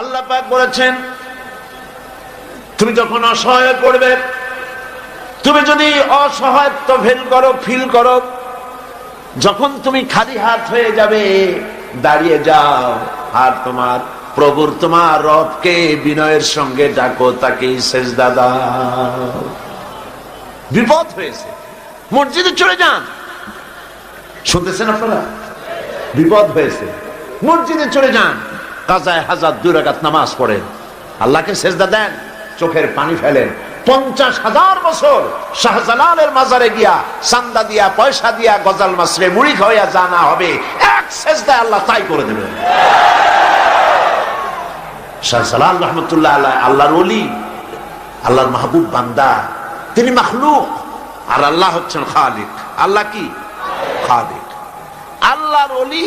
আল্লাহ পাক বলেছেন, তুমি যখন অসহায় পড়বে, তুমি যদি অসহায়ত্ব ফিল করো ফিল করো, যখন তুমি খালি হাত হয়ে যাবে, দাঁড়িয়ে যাও, আর তোমার প্রভুর, তোমার রবকে বিনয়ের সঙ্গে ডাকো তাকে শেষ দাদা বিপদ হয়েছে। মসজিদে চলে যান। শুনতেছেন আপনারা? বিপদ হয়েছে। মসজিদে চলে যান। কাজায় হাজার দুই রাকাত নামাজ পড়েন। আল্লাহকে সেজদা দেন, চোখের পানি ফেলেন। পঞ্চাশ হাজার বছর শাহজালালের মাজারে গিয়া দিয়া, পয়সা দিয়া গজাল মাসরে মুড়ি খাওয়া জানা হবে, এক আল্লাহ তাই করে দেবেন। শাহজালাল রহমতুল্লাহ আল্লাহ আল্লাহর অলি আল্লাহর মাহবুব বান্দা, তিনি মাখলুক, আর আল্লাহ হচ্ছেন খালিক। আল্লাহ কি? খালিক। আল্লাহর অলি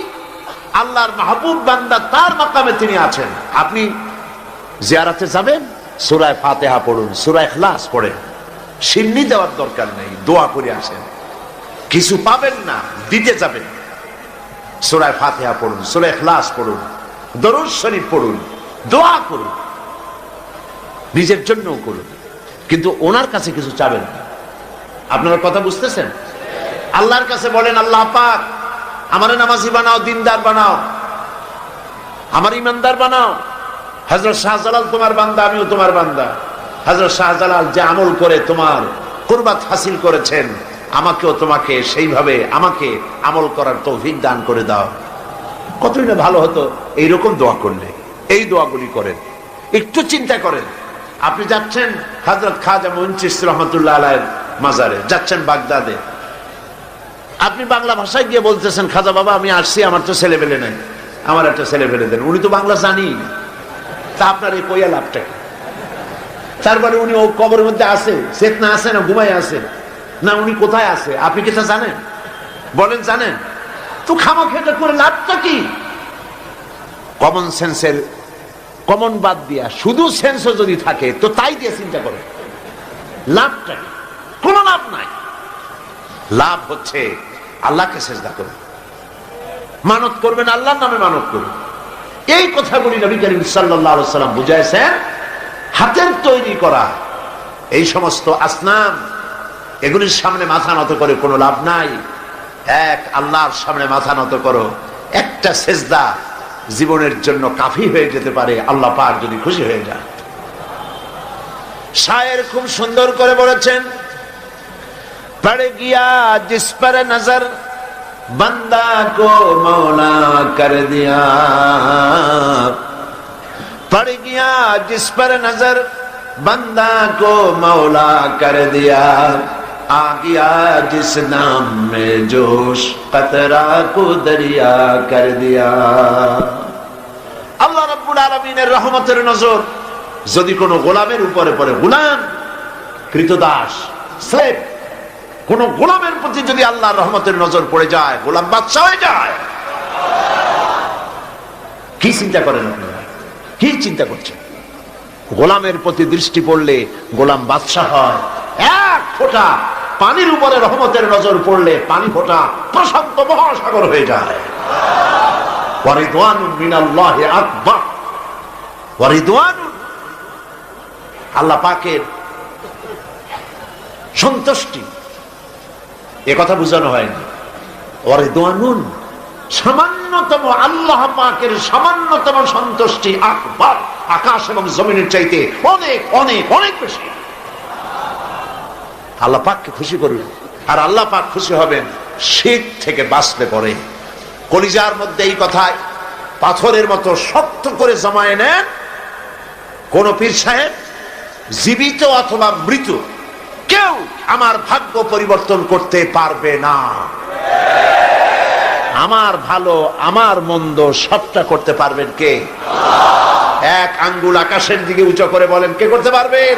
আল্লাহর মাহবুব বান্দা তার মাকামে তিনি আছেন। আপনি জিয়ারাতে যাবেন, সুরায় ফাতেহা পড়ুন, সুরায় খ্লাস পড়েন। সিন্নি দেওয়ার দরকার নেই, দোয়া করে আসেন। কিছু পাবেন না, দিতে যাবেন। সুরায় ফাতেহা পড়ুন, সুরায় খ্লাস পড়ুন, দরুদ শরীফ পড়ুন, দোয়া করুন। নিজের জন্যও করুন। কিন্তু ওনার কাছে কিছু চাবেন আপনারা কথা বুঝতেছেন? আল্লাহর কাছে বলেন, আল্লাহ পাক আমার নামাজি বানাও, দিনদার বানাও। আমার ইমানদার বানাও। হজরত শাহজালাল তোমার বান্দা, আমিও তোমার বান্দা। হজরত শাহজালাল যে আমল করে তোমার কুরবাত হাসিল করেছেন, আমাকেও তোমাকে সেইভাবে, আমাকে আমল করার তৌফিক দান করে দাও। কতই না ভালো হতো এইরকম দোয়া করলে, এই দোয়াগুলি করেন। একটু চিন্তা করেন, আপনি যাচ্ছেন হজরত খাজা মঞ্চিস রহমতুল্লাহ আলাইয়ের মাজারে, যাচ্ছেন বাগদাদে। আপনি বাংলা ভাষায় গিয়ে বলতেছেন, খাজা বাবা, আমি আসছি, আমার তো ছেলে পেলে নাই। আমার একটা ছেলে ফেলে দেন। উনি তো বাংলা জানি তা আপনার এই কইয়া লাভটা তারপরে উনি ও কবরের মধ্যে আছে চেতনা আছে না ঘুমাই আছে। না, উনি কোথায় আছে? আপনি কি তা জানেন? বলেন, জানেন। তো খামা খেটে করে লাভটা কি? কমন সেন্সের কমন বাদ দিয়া, শুধু সেন্সও যদি থাকে, তো তাই দিয়ে চিন্তা করে। লাভটা? কোনো লাভ নাই। লাভ হচ্ছে আল্লাহকে চেষ্টা করুন। মানত করবেন, আল্লাহর নামে মানত করুন। এই কথাগুলি নবী করিম সাল্লাহ সাল্লাম বুঝাইছেন, হাতের তৈরি করা। এই সমস্ত আসনাম, এগুলির সামনে মাথা নত করে কোনো লাভ নাই। এক, আল্লাহর সামনে মাথা নত করো। একটা সেজদা জীবনের জন্য কাফি হয়ে যেতে পারে, আল্লাহ পাক যদি খুশি হয়ে যায়। শায়ের খুব সুন্দর করে বলেছেন पड़ गया जिस पर नजर बंदा को मौला कर दिया पड़ गया जिस पर नजर बंदा को मौला कर दिया आ गया जिस नाम में जोश कतरा को दरिया कर दिया আল্লাহ রাব্বুল আলামিনের রহমতের নজর যদি কোনো গোলামের উপরে পড়ে গোলাম কৃতদাস স্লেভ কোন গোলামের প্রতি যদি আল্লাহর রহমতের নজর পড়ে যায়, গোলাম বাদশাহ হয়ে যায়। কি চিন্তা করেন আপনারা? কি চিন্তা করছেন? গোলামের প্রতি দৃষ্টি পড়লে গোলাম বাদশাহ হয়। এক ফোঁটা পানির উপরে রহমতের নজর পড়লে পানি ফোঁটা প্রশান্ত মহাসাগর হয়ে যায়। আল্লাহ পাকের সন্তুষ্টি এ কথা বোঝানো হয়নি। ওয়ারিদওয়ানুন, সামান্যতম আল্লাহ পাকের সামান্যতম সন্তুষ্টি আকবার। আকাশ এবং জমিনের চাইতে অনেক অনেক অনেক বেশি। আল্লাহ পাককে খুশি করুন। আর আল্লাহ পাক খুশি হবেন, শীত থেকে বাঁচতে পরে। কলিজার মধ্যে এই কথায় পাথরের মতো শক্ত করে জমায়ে নেন। কোন পীর সাহেব, জীবিত অথবা মৃত, কেউ আমার ভাগ্য পরিবর্তন করতে পারবে না। আমার ভালো, আমার মন্দ সবটা করতে পারবেন কে? এক আঙ্গুল আকাশের দিকে উঁচু করে বলেন, কে করতে পারবেন?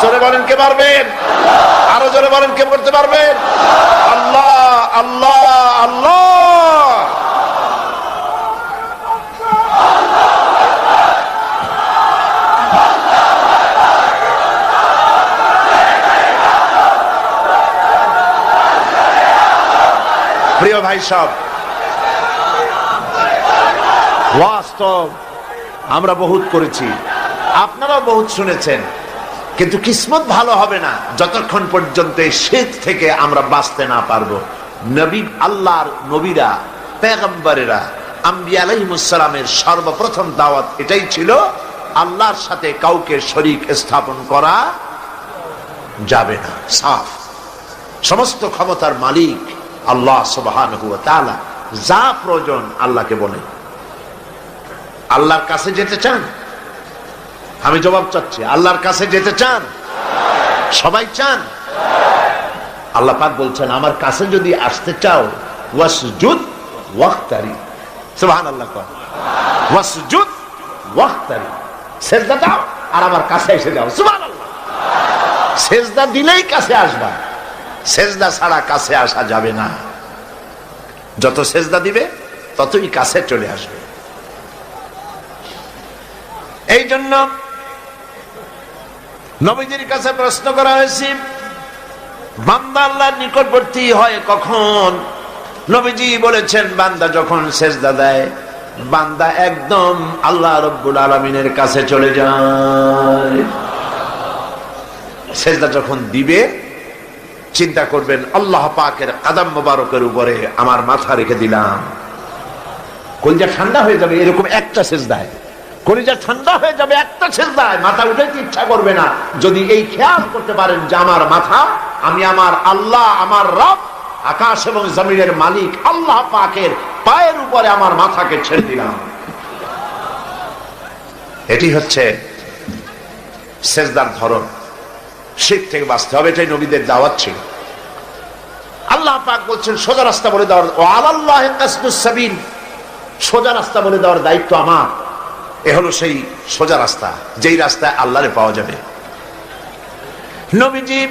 জোরে বলেন, কে পারবেন? আরও জোরে বলেন, কে করতে পারবেন? আল্লাহ আল্লাহ আল্লাহ প্রিয় ভাই সব। বাস্তব আমরা বহুত করেছি। আপনারাও বহুত শুনেছেন। কিন্তু কিসমত ভালো হবে না, যতক্ষণ পর্যন্ত শীত থেকে আমরা বাঁচতে না পারব। নবী, আল্লাহর নবীরা, পেগম্বরেরা আম্বি আলহিমুসালামের সর্বপ্রথম দাওয়াত এটাই ছিল, আল্লাহর সাথে কাউকে শরিক স্থাপন করা যাবে না। সাফ। সমস্ত ক্ষমতার মালিক আল্লাহ সুবহান যা প্রয়োজন আল্লাহকে বলে। আল্লাহর কাছে যেতে চান? আমি জবাব চাচ্ছি, আল্লাহর কাছে যেতে চান? সবাই চান? আল্লাহ পাক বলছেন, আমার কাছে যদি আসতে চাও, ওয়াসজুদ ওয়াক্তারি সুবহান আল্লাহ ওয়াসজুদ ওয়াক্তারি সেজদা দাও আর আমার কাছে এসে যাও। সুবহান আল্লাহ সেজদা দিলেই কাছে আসবা। সেজদা ছাড়া কাছে আসা যাবে না। যত সেজদা দিবে, ততই কাছে চলে আসবে। এই জন্য নবীজির কাছে প্রশ্ন করা হয়েছে, বান্দা আল্লাহর নিকটবর্তী হয় কখন? নবীজি বলেছেন, বান্দা যখন সেজদা দেয়, বান্দা একদম আল্লাহ রব্বুল আলমিনের কাছে চলে যায়। সেজদা যখন দিবে চিন্তা করবেন, আল্লাহ পাকের কাদাম মোবারকের উপরে আমার মাথা রেখে দিলাম। কলিজা ঠান্ডা হয়ে যাবে, এরকম একটা সেজদায়। কলিজা ঠান্ডা হয়ে যাবে, একটা সেজদায়। মাথা উঠাইতে ইচ্ছা করবে না। যদি এই খেয়াল করতে পারেন যে আমার মাথা, আমি আমার আল্লাহ, আমার রব, আকাশ এবং জমিনের মালিক, আল্লাহ পাকের পায়ের উপরে আমার মাথাকে ছেড়ে দিলাম। এটি হচ্ছে সেজদার ধরন। শীত থেকে বাঁচতে হবে, এটাই নবীদের দাওয়াত ছিল। আল্লাহ পাক বলছেন, সোজা রাস্তা বলে দেওয়ার সোজা রাস্তা বলে দেওয়ার দায়িত্ব আমার। এ হলো সেই সোজা রাস্তা, যেই রাস্তায় আল্লাহরে পাওয়া যাবে। নবীজি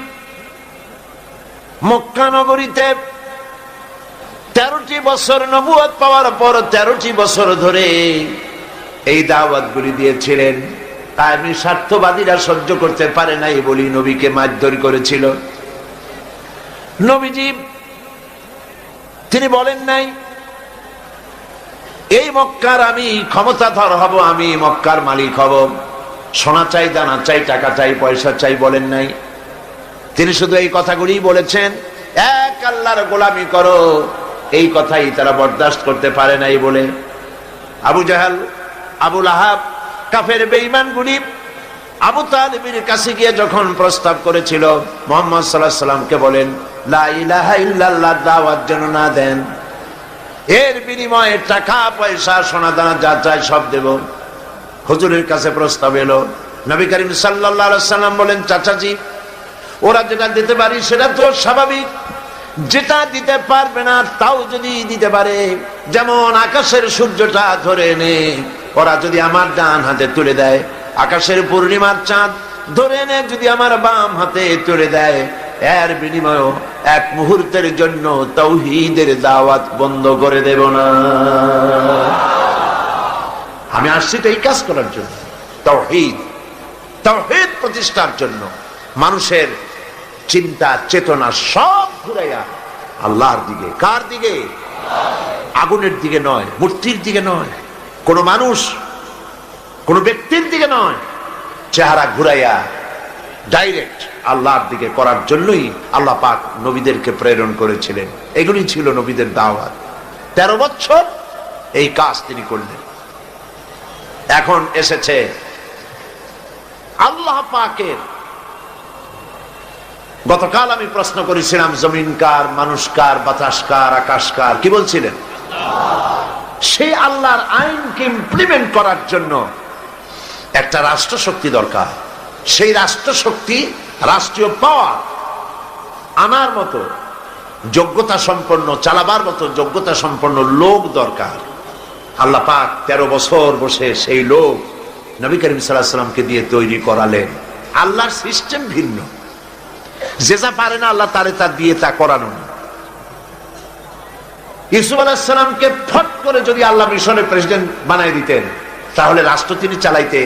মক্কা নগরীতে তেরোটি বছর নবুয়াদ পাওয়ার পর তেরোটি বছর ধরে এই দাওয়াত গুলি দিয়েছিলেন। আমি স্বার্থবাদীরা সহ্য করতে পারে নাই বলি নবীকে মারধর করেছিল। নবীজি, তিনি বলেন নাই, এই মক্কার আমি ক্ষমতাধর হব, আমি মক্কার মালিক হব। সোনা চাই, দানা চাই, টাকা চাই, পয়সা চাই, বলেন নাই। তিনি শুধু এই কথাগুলি বলেছেন, এক আল্লাহর গোলামি করো, এই কথাই তারা বরদাস্ত করতে পারে নাই বলে। আবু জাহাল আবুল আহাব কাফের বেঈমান গুলি আবু তালিবের কাছে গিয়ে যখন প্রস্তাব করেছিল, মোহাম্মদ সাল্লাহ সাল্লামকে বলেন, লা ইলাহা ইল্লাল্লাহ, দাওয়াত যেন না দেন। এর বিনিময়ে টাকা, পয়সা সোনা দানা যা চাই সব দেব। হুজুরের কাছে প্রস্তাব এলো। নবী করিম সাল্লাহ সাল্লাম বলেন, চাচাজি, ওরা যেটা দিতে পারি সেটা তো স্বাভাবিক। যেটা দিতে পারবে না, তাও যদি দিতে পারে। যেমন আকাশের সূর্যটা ধরে এনে ওরা যদি আমার ডান হাতে তুলে দেয়, আকাশের পূর্ণিমার চাঁদ ধরে এনে যদি আমার বাম হাতে তুলে দেয়, এর বিনিময় এক মুহূর্তের জন্য তৌহিদের দাওয়াত বন্ধ করে দেব না। আমি আসছি এই কাজ করার জন্য, তৌহিদ তৌহিদ প্রতিষ্ঠার জন্য। মানুষের চিন্তা, চেতনা সব ঘুরাইয়া আল্লাহর দিকে, কার দিকে? আগুনের দিকে নয়, মূর্তির দিকে নয়। কোন মানুষ, কোন ব্যক্তির দিকে নয়, চেহারা ঘুরাইয়া ডাইরেক্ট আল্লাহর দিকে করার জন্যই আল্লাহ পাক নবীদেরকে প্রেরণ করেছিলেন। এগুলি ছিল নবীদের দাওয়াত। তেরো বছর এই কাজ তিনি করলেন। এখন এসেছে আল্লাহ পাকের। গতকাল আমি প্রশ্ন করেছিলাম জমিন কার মানুষ কার বাতাস কার আকাশ কার কি বলছিলেন? সেই আল্লাহর আইনকে ইমপ্লিমেন্ট করার জন্য একটা রাষ্ট্র শক্তি দরকার। সেই রাষ্ট্র শক্তি রাষ্ট্রীয় পাওয়ার আনার মতো, যোগ্যতা সম্পন্ন, চালাবার মতো, যোগ্যতা সম্পন্ন লোক দরকার। আল্লাহ পাক তেরো বছর বসে সেই লোক নবী করিম সাল্লাহামকে দিয়ে তৈরি করালেন। আল্লাহর সিস্টেম ভিন্ন। যে যা পারে না আল্লাহ তারে তা দিয়ে তা করানো ইসুফ আলাহিসামকে ফট করে যদি আল্লাহ মিশনের প্রেসিডেন্ট বানাই দিতেন, তাহলে রাষ্ট্র তিনি চালাইতে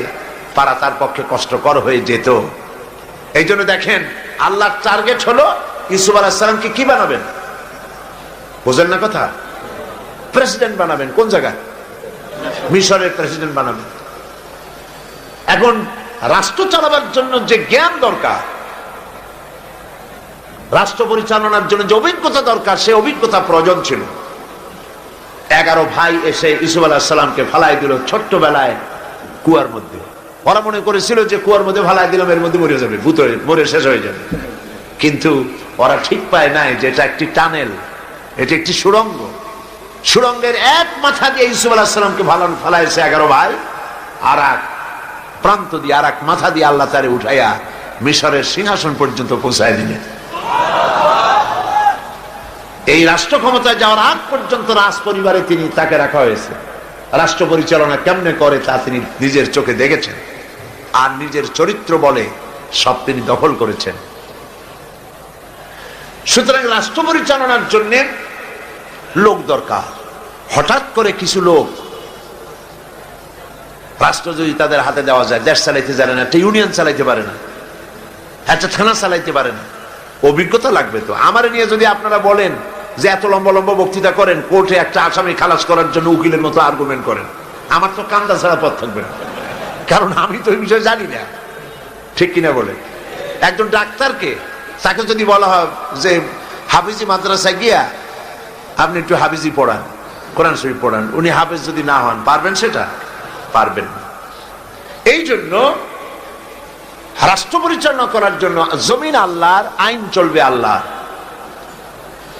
পারা তার পক্ষে কষ্টকর হয়ে যেত। এই জন্য দেখেন, আল্লাহর টার্গেট হলো ইসুফ আলাহিসামকে কি বানাবেন? বোঝেন না কথা? প্রেসিডেন্ট বানাবেন, কোন জায়গায়? মিশরের প্রেসিডেন্ট বানাবেন। এখন রাষ্ট্র চালাবার জন্য যে জ্ঞান দরকার, রাষ্ট্র পরিচালনার জন্য যে অভিজ্ঞতা দরকার, সে অভিজ্ঞতা প্রয়োজন ছিল। এগারো ভাই এসে ইসুফ আলাহ সাল্লামকে ফালাই দিল ছোট্টবেলায় কুয়ার মধ্যে। ওরা মনে করেছিল যে কুয়ার মধ্যে ফালাই দিলাম, এর মধ্যে মরে যাবে, ভূত মরে শেষ হয়ে যাবে। কিন্তু ওরা ঠিক পায় নাই যে এটা একটি টানেল, এটা একটি সুড়ঙ্গ। সুড়ঙ্গের এক মাথা দিয়ে ইসুফ আলাহ সাল্লামকে ভালো ফালাইছে এগারো ভাই। আর এক প্রান্ত দিয়ে, আর এক মাথা দিয়ে আল্লাহ তারে উঠাইয়া মিশরের সিংহাসন পর্যন্ত পৌঁছায় দিলেন। এই রাষ্ট্র ক্ষমতায় যাওয়ার আগ পর্যন্ত রাজ পরিবারে তিনি তাকে রাখা হয়েছে। রাষ্ট্র পরিচালনা কেমনে করে তা তিনি নিজের চোখে দেখেছেন। আর নিজের চরিত্র বলে সব তিনি দখল করেছেন। সুতরাং রাষ্ট্র পরিচালনার জন্য লোক দরকার। হঠাৎ করে কিছু লোক রাষ্ট্র যদি তাদের হাতে দেওয়া যায়, দেশ চালাইতে জানে না, একটা ইউনিয়ন চালাইতে পারে না, একটা থানা চালাইতে পারে না, অভিজ্ঞতা লাগবে তো। আমার নিয়ে যদি আপনারা বলেন যে এত লম্বা লম্বা বক্তৃতা করেন, কোর্টে একটা আসামি খালাস করার জন্য উকিলের মতো আর্গুমেন্ট করেন। আমার তো কান্দা ছাড়া পথ থাকবে না। কারণ আমি তো এই বিষয়ে জানি না। ঠিক কিনা বলে? একজন ডাক্তারকে তাকে যদি বলা হয় যে, হাফিজি মাদ্রাসায় গিয়া আপনি একটু হাফিজি পড়ান, কোরআন শরীফ পড়ান। উনি হাফিজ যদি না হন, পারবেন সেটা? পারবেন না। এই জন্য রাষ্ট্র পরিচালনা করার জন্য জমিন আল্লাহর, আইন চলবে আল্লাহ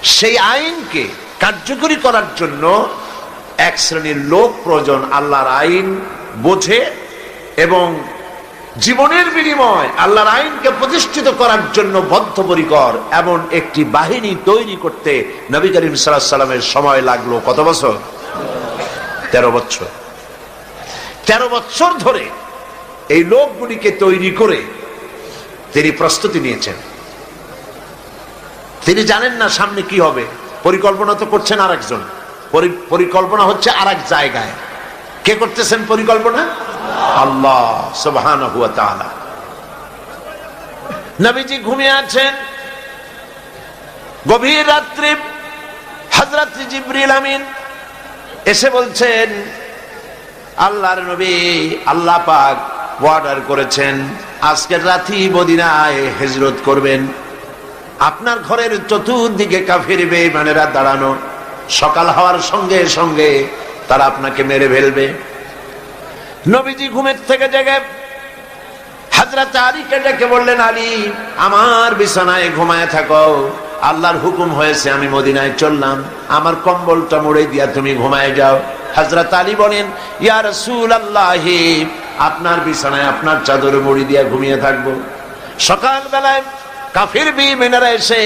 সেই আইনকে কার্যকরী করার জন্য এক শ্রেণির লোক প্রয়োজন আল্লাহর আইন বোঝে এবং জীবনের বিনিময় আল্লাহর আইনকে প্রতিষ্ঠিত করার জন্য বদ্ধপরিকর এমন একটি বাহিনী তৈরি করতে নবী করিম সাল্লামের সময় লাগল কত বছর? তেরো বছর। তেরো বছর ধরে এই লোকগুলিকে তৈরি করে তিনি প্রস্তুতি নিয়েছেন। তিনি জানেন না সামনে কি হবে। পরিকল্পনা তো করছেন আর একজন পরিকল্পনা হচ্ছে আর এক জায়গায়। কে করতেছেন পরিকল্পনা? আল্লাহ নবীজি ঘুমিয়ে আছেন। গভীর রাত্রি হজরত জিব্রিল আমিন এসে বলছেন, আল্লাহর নবী আল্লাহ পাক অর্ডার করেছেন। আজকের রাতি মদিনায় হেজরত করবেন। আপনার ঘরের চতুর্দিকে কাফের বেমানেরা দাঁড়ানো। সকাল হওয়ার সঙ্গে সঙ্গে তারা আপনাকে মেরে ফেলবে। নবীজি ঘুমের থেকে জেগে হাজরাত বললেন আমার বিছানায় ঘুমায় থাকো। আল্লাহর হুকুম হয়েছে, আমি মদিনায় চললাম। আমার কম্বলটা মুড়ে দিয়া তুমি ঘুমায় যাও। হাজরত বলেন, ইয়া আল্লাহ আপনার বিছানায় আপনার চাদর মুড়ি দিয়া ঘুমিয়ে থাকব। সকাল বেলায় কাফির বি বিমেনারা এসে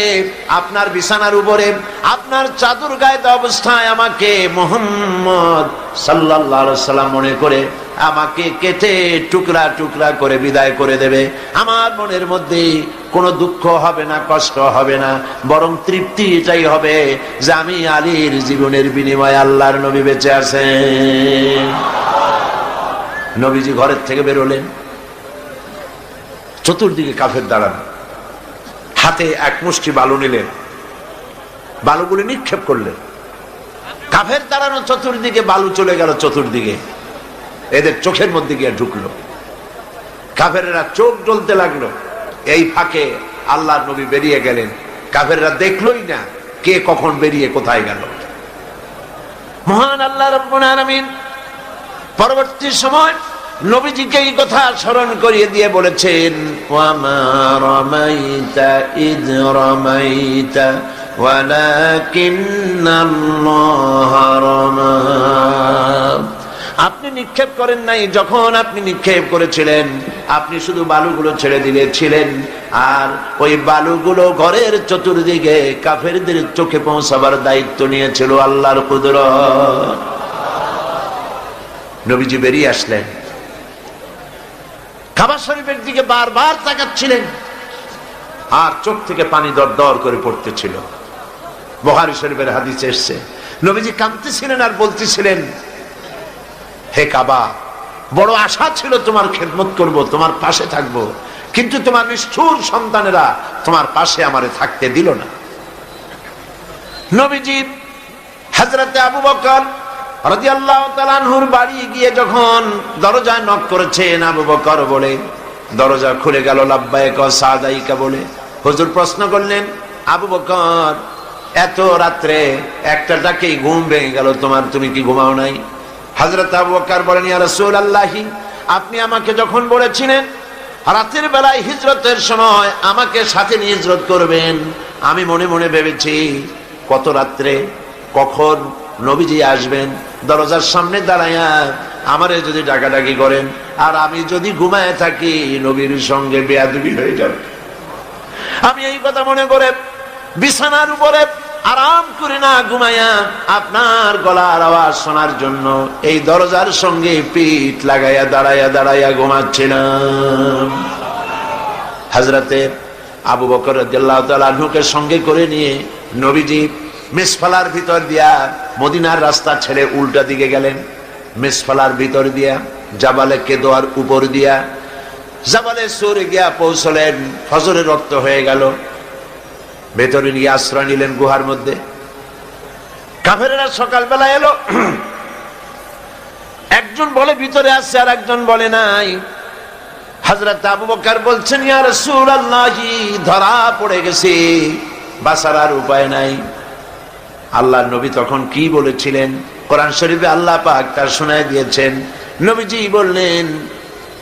আপনার বিছানার উপরে, আপনার চাদর গায়ে অবস্থায় আমাকে মোহাম্মদ সাল্লাহ সাল্লাম মনে করে আমাকে কেটে টুকরা টুকরা করে বিদায় করে দেবে। আমার মনের মধ্যে কোনো দুঃখ হবে না, কষ্ট হবে না, বরং তৃপ্তি এটাই হবে যে আমি আলীর জীবনের বিনিময়ে আল্লাহর নবী বেঁচে আছেন নবীজি ঘরের থেকে বেরোলেন চতুর্দিকে কাফের দাঁড়ানো। হাতে এক মুষ্টি বালু নিলেন। বালুগুলি নিক্ষেপ করলেন। কাফের দাঁড়ানো চতুর্দিকে বালু চলে গেল চতুর্দিকে। এদের চোখের মধ্যে গিয়ে ঢুকলো। কাফেরেরা চোখ জ্বলতে লাগল। এই ফাঁকে আল্লাহ নবী বেরিয়ে গেলেন। কাফেররা দেখলোই না কে কখন বেরিয়ে কোথায় গেল। মহান আল্লাহ রব্বুল আলামিন, পরবর্তী সময় নবীজিকে এই কথা স্মরণ করিয়ে দিয়ে বলেছেন ইদ রমাইতা আপনি নিক্ষেপ করেন নাই, যখন আপনি নিক্ষেপ করেছিলেন, আপনি শুধু বালুগুলো ছেড়ে দিলে ছিলেন আর ওই বালুগুলো ঘরের চতুর্দিকে কাফেরদের চোখে পৌঁছাবার দায়িত্ব নিয়েছিল আল্লাহর কুদর নবীজি বেরিয়ে আসলেন। খাবার শরীফের দিকে বারবার তাকাচ্ছিলেন। আর চোখ থেকে পানি দর দর করে পড়তেছিল। বহারি শরীফের হাদিস এসছে, নবীজি কাঁদতেছিলেন আর বলতেছিলেন, হে কাবা, বড় আশা ছিল তোমার খেদমত করব, তোমার পাশে থাকব, কিন্তু তোমার নিষ্ঠুর সন্তানেরা তোমার পাশে আমারে থাকতে দিল না। নবীজি হাজরাতে আবু বকর আনহুর বাড়ি গিয়ে যখন দরজায় নক করেছেন আবু বকর বলে, দরজা খুলে গেল লাব্বাইকা সাদাইকা বলে। হুজুর প্রশ্ন করলেন, আবু বকর, এত রাত্রে একটা ডাকেই ঘুম ভেঙে গেল, তোমার তুমি কি ঘুমাও নাই? হাজরত আবু বকর বলেন, ইয়া রাসূলুল্লাহি, আপনি আমাকে যখন বলেছিলেন, রাতের বেলায় হিজরতের সময় আমাকে সাথে নিয়ে হিজরত করবেন, আমি মনে মনে ভেবেছি, কত রাত্রে, কখন নবীজি আসবেন, দরজার সামনে দাঁড়াইয়া আমারে যদি ডাকাডাকি করেন, আর আমি যদি ঘুমায় থাকি, নবীর সঙ্গে বেয়াদবি হয়ে যাবে। আমি এই কথা মনে করে বিছানার উপরে আরাম করে না ঘুমাইয়া আপনার গলার আওয়াজ শোনার জন্য এই দরজার সঙ্গে পিঠ লাগাইয়া দাঁড়াইয়া দাঁড়াইয়া ঘুমাচ্ছিলাম। হাজরাতে আবু বকর রাদিয়াল্লাহু সঙ্গে করে নিয়ে নবীজি মিসফালার ভিতর দিয়া মদিনার রাস্তা ছেড়ে উল্টা দিকে গেলেন। মেসফালার ভিতর দিয়া, জাবালে কেদোয়ার উপর দিয়া, জাবালে সরে গিয়া পৌঁছলেন। ফজরের রক্ত হয়ে গেল। ভেতরে নিয়ে আশ্রয় নিলেন গুহার মধ্যে। কাফেরেরা সকালবেলা এলো। একজন বলে, ভিতরে আসছে আর একজন বলে নাই। হাজরত আবু বকর বলছেন, ইয়া রাসূলুল্লাহি, ধরা পড়ে গেছে। বাঁচার আর উপায় নাই। আল্লাহ নবী তখন কি বলেছিলেন? কোরআন শরীফে আল্লাহ পাক তার শোনায় দিয়েছেন, নবীজি বললেন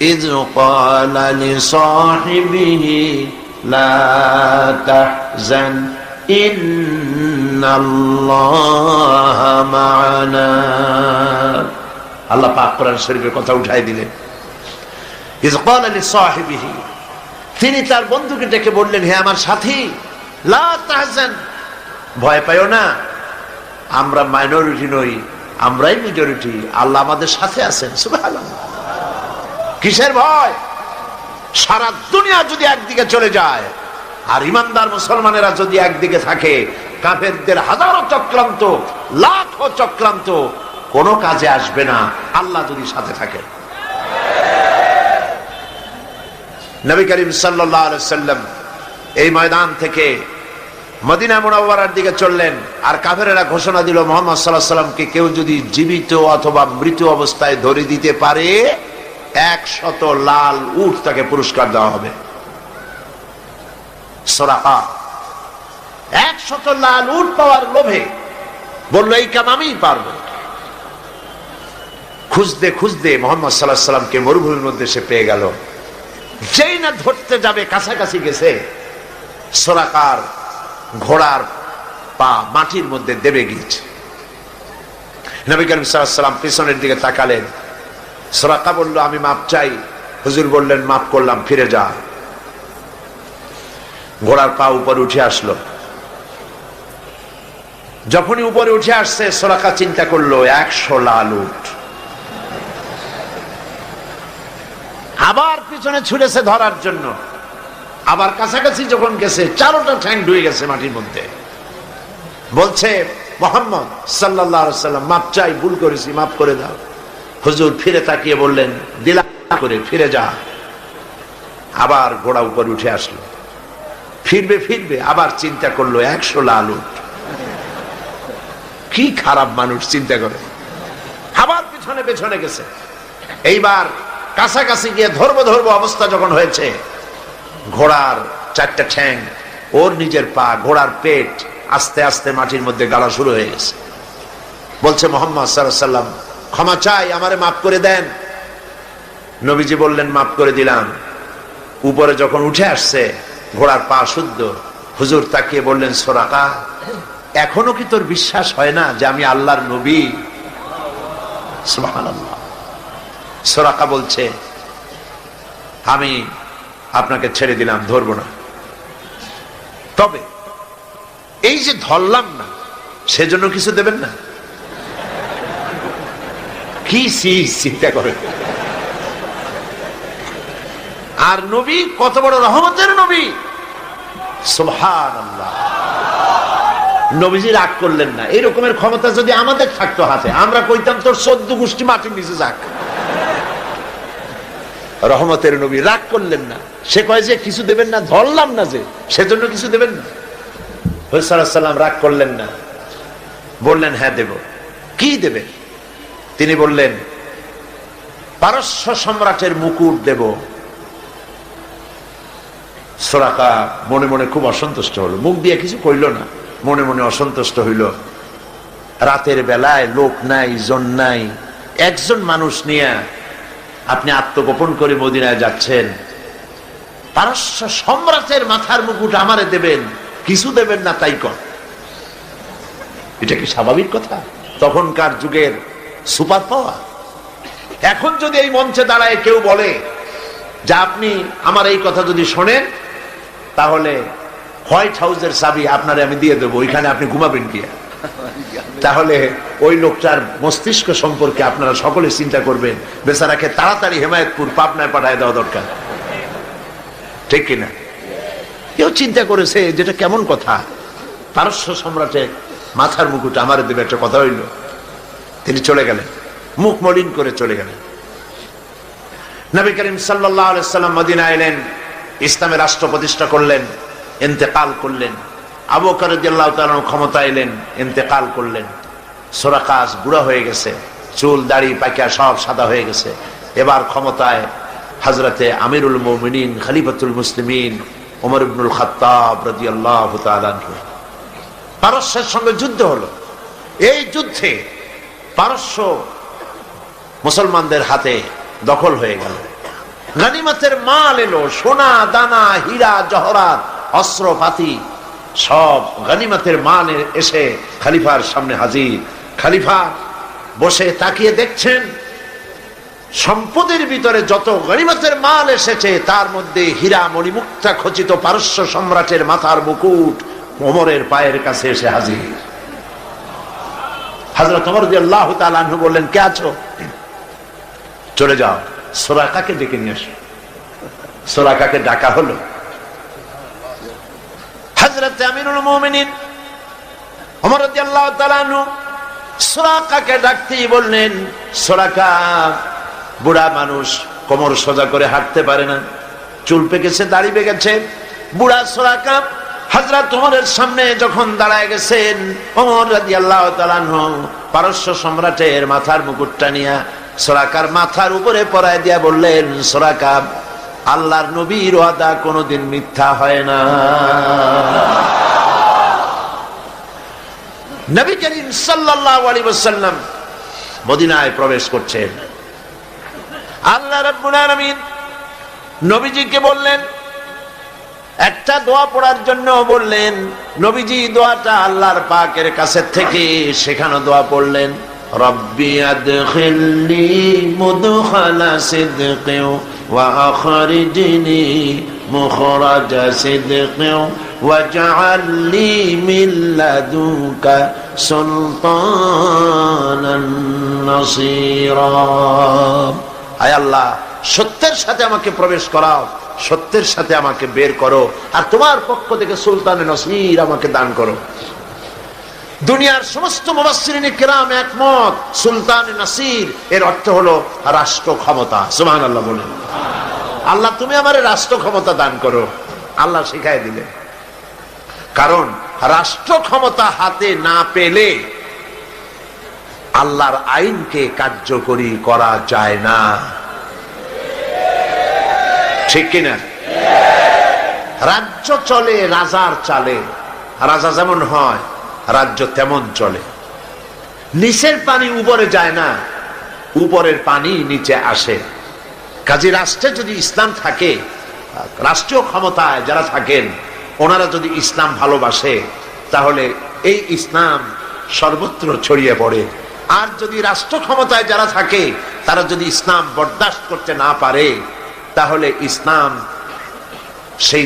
ইজ ক্বালা লিসাহিবিহি লা তাহজান, ইন্নাল্লাহা মা'ানা। আল্লাহ পাক কোরআন শরীফের কথা উঠাই দিলেন। ইজ ক্বালা লিসাহিবিহি তিনি তার বন্ধুকে ডেকে বললেন, হে আমার সাথী, লা তাহজান, ভয় পাইও না। আমরা মাইনরিটি নই, আমরাই মেজরিটি আল্লাহ আমাদের সাথে আছেন। কিসের ভয়? সারা দুনিয়া যদি একদিকে চলে যায়, আর ইমানদার মুসলমানেরা যদি একদিকে থাকে, কাফেরদের হাজারো চক্রান্ত, লাখো চক্রান্ত, কোনো কাজে আসবে না, আল্লাহ যদি সাথে থাকে। নবী করিম সাল্লাম এই ময়দান থেকে মদিনা মুনাওয়ারার দিকে চললেন, আর কাফেরেরা ঘোষণা দিল, মোহাম্মদ সাল্লাহ সাল্লামকে কেউ যদি জীবিত অথবা মৃত অবস্থায় ধরে দিতে পারে, একশত লাল উট তাকে পুরস্কার দেওয়া হবে। সরাহা একশত লাল উট পাওয়ার লোভে বলল, এই কাম আমিই পারব। খুঁজতে খুঁজতে মোহাম্মদ সাল্লাহ সাল্লামকে মরুভূমির মধ্যে সে পেয়ে গেল। যেই না ধরতে যাবে, কাছাকাছি গেছে। সোরাকার ঘোড়ার পা মাটির মধ্যে দেবে গিয়েছে। নবী করিম সাল্লাম পিছনের দিকে তাকালেন। সোরাকা বলল, আমি মাপ চাই। হুজুর বললেন, মাপ করলাম, ফিরে যা। ঘোড়ার পা উপরে উঠে আসলো। যখনই উপরে উঠে আসছে, সোরাকা চিন্তা করল, একশো লাল উঠ। আবার পিছনে ছুটেছে ধরার জন্য। আবার কাছাকাছি যখন গেছে, চারোটা ঠ্যাং ঢুয়ে গেছে মাটির মধ্যে। বলছে, মোহাম্মদ সাল্লাহ সাল্লাম মাপ চাই, ভুল করেছি মাফ করে দাও। হুজুর ফিরে তাকিয়ে বললেন দিলা করে, ফিরে যা। আবার ঘোড়া উপরে উঠে আসলো। ফিরবে ফিরবে, আবার চিন্তা করল, একশো লাল উঠ। কি খারাপ মানুষ, চিন্তা করে। আবার পিছনে, পেছনে গেছে। এইবার কাছাকাছি গিয়ে ধর্ম ধর্ম অবস্থা যখন হয়েছে ঘোড়ার চারটা ঠ্যাং, ওর নিজের পা, ঘোড়ার পেট আস্তে আস্তে মাটির মধ্যে গাড়া শুরু হয়ে গেছে। বলছে মোহাম্মদ সাল্লাম ক্ষমা চাই, আমারে মাফ করে দেন। নবীজি বললেন, মাফ করে দিলাম। উপরে যখন উঠে আসছে, ঘোড়ার পা শুদ্ধ, হুজুর তাকিয়ে বললেন, সোরাকা, এখনও কি তোর বিশ্বাস হয় না যে আমি আল্লাহর নবী? সোরাকা বলছে, আমি আপনাকে ছেড়ে দিলাম, ধরবো না। তবে, এই যে ধরলাম না, সেজন্য কিছু দেবেন না? কি চিন্তা করে? আর নবী, কত বড় রহমতের নবী! সুবহানাল্লাহ। নবীজি রাগ করলেন না। এই রকমের ক্ষমতা যদি আমাদের থাকতো হাতে, আমরা কইতাম তোর সদ্য গোষ্ঠী মাটির নিচে যাক। রহমতের নবী, রাগ করলেন না। সে কয় যে, কিছু দেবেন না, ধরলাম না যে, সেজন্য কিছু দেবেন না। সাল্লাম রাগ করলেন না। বললেন হ্যাঁ দেব। কি দেবে? তিনি বললেন, পারস্য সম্রাটের মুকুট দেব। সোরাকা মনে মনে খুব অসন্তুষ্ট হলো। মুখ দিয়ে কিছু কইল না, মনে মনে অসন্তুষ্ট হইল। রাতের বেলায় লোক নাই, জন নাই। একজন মানুষ নিয়ে আপনি আত্মগোপন করে মদিনায় যাচ্ছেন। পারস্য সম্রাটের মাথার মুকুট আমারে দেবেন, কিছু দেবেন না, তাই কর। এটা কি স্বাভাবিক কথা? তখনকার যুগের সুপার পাওয়ার। এখন যদি এই মঞ্চে দাঁড়ায় কেউ বলে যে আপনি আমার এই কথা যদি শোনেন, তাহলে হোয়াইট হাউসের চাবি আপনারে আমি দিয়ে দেবো, ওইখানে আপনি ঘুমাবেন কি তাহলে ওই লোকটার মস্তিষ্ক সম্পর্কে আপনারা সকলে চিন্তা করবেন। বেচারাকে তাড়াতাড়ি হেমায়তপুর পাবনায় পাঠায় দেওয়া দরকার। ঠিক কিনা? কেউ চিন্তা করেছে যেটা কেমন কথা? পারস্য সম্রাটে মাথার মুকুট আমার দেবে একটা কথা হইল। তিনি চলে গেলেন। মুখ মলিন করে চলে গেলেন। নবী করিম সাল্লাহ সাল্লাম মদিনা এলেন, ইসলামের রাষ্ট্র প্রতিষ্ঠা করলেন এতেকাল করলেন। আবু কারুদ্দাল্লাহ ক্ষমতা এলেন এতেকাল করলেন। সোরাকাশ বুড়া হয়ে গেছে, চুল, দাড়ি পাকিয়া সব সাদা হয়ে গেছে। এবার ক্ষমতায় হজরতে আমিরুল মোমিনিন, খালিফাতুল মুসলিমিন, ওমর ইবনুল খাত্তাব রাজি আল্লাহ পারস্যের সঙ্গে যুদ্ধ হলো। এই যুদ্ধে পারস্য মুসলমানদের হাতে দখল হয়ে গেল। গানিমাতের মাল এলো, সোনা, দানা, হীরা, জহরাত অস্ত্র পাতি সব গানিমাতের মান এসে খালিফার সামনে হাজির। খালিফা বসে তাকিয়ে দেখছেন, সম্পদের ভিতরে যত গণিমতের মাল এসেছে, তার মধ্যে হীরা মণিমুক্তা খচিত পারস্য সম্রাটের মাথার মুকুট ওমরের পায়ের কাছে এসে হাজির। হাজরত ওমর আল্লাহ তালু বললেন, কে আছো? চলে যাও। সোরাকাকে ডেকে নিয়ে আসো। সোরাকাকে ডাকা হলো। হাজরত আমিরুল মোমিনিন ওমর আল্লাহ তালু সোরাকাকে ডাকতেই বললেন, সোরাকা, বুড়া মানুষ কোমর সোজা করে হাঁটতে পারে না, চুল পেকেছে, দাড়ি পেকেছে। বুড়া সামনে যখন দাঁড়ায় গেছেন, ওমর রাজি আল্লাহ পারস্য সম্রাটের মাথার মুকুটটা নিয়া সোরাকার মাথার উপরে পরায় দিয়া বললেন, সোরাকা আল্লাহর নবীর ওয়াদা কোনোদিন মিথ্যা হয় না। নবী করিম সাল্লাল্লাহু আলাইহি ওয়াসাল্লাম মদিনায় প্রবেশ করছেন। আল্লাহ রাব্বুল আলামিন নবীজিকে বললেন, একটা দোয়া পড়ার জন্য বললেন, নবীজি দোয়াটা আল্লাহর পাকের কাছে থেকে সেখানে দোয়া পড়লেন, রব্বি আদখিলনি মুদখালা সিদকিন ওয়া আখরিজনি মুখরাজা সিদকিন واجعل لي من لدنك سلطانا نصيرا আয় আল্লাহ সত্যের সাথে আমাকে প্রবেশ করাও সত্যের সাথে আমাকে বের করো আর তোমার পক্ষ থেকে সুলতানে নসির আমাকে দান করো দুনিয়ার সমস্ত মুবাসসিরিন কিরাম একমত সুলতান নাসির, এর অর্থ হলো রাষ্ট্র ক্ষমতা। সুবহানাল্লাহ বলেন। আল্লাহ, তুমি আমারে রাষ্ট্র ক্ষমতা দান করো। আল্লাহ শিখাই দিলেন কারণ, রাষ্ট্র ক্ষমতা হাতে না পেলে আল্লাহর আইনকে কার্যকরী করা যায় না। ঠিক কিনা? রাজ্য চলে, রাজার চালে। রাজা যেমন হয় রাজ্য তেমন চলে। নিচের পানি উপরে যায় না, উপরের পানি নিচে আসে। কাজী রাষ্ট্রে যদি ইসলাম থাকে, রাষ্ট্রীয় ক্ষমতায় যারা থাকেন, ওনারা যদি ইসলাম ভালোবাসে, তাহলে এই ইসলাম সর্বত্র ছড়িয়ে পড়ে। আর যদি রাষ্ট্র ক্ষমতায় যারা থাকে, তারা যদি ইসলাম বরদাস্ত করতে না পারে, তাহলে ইসলাম সেই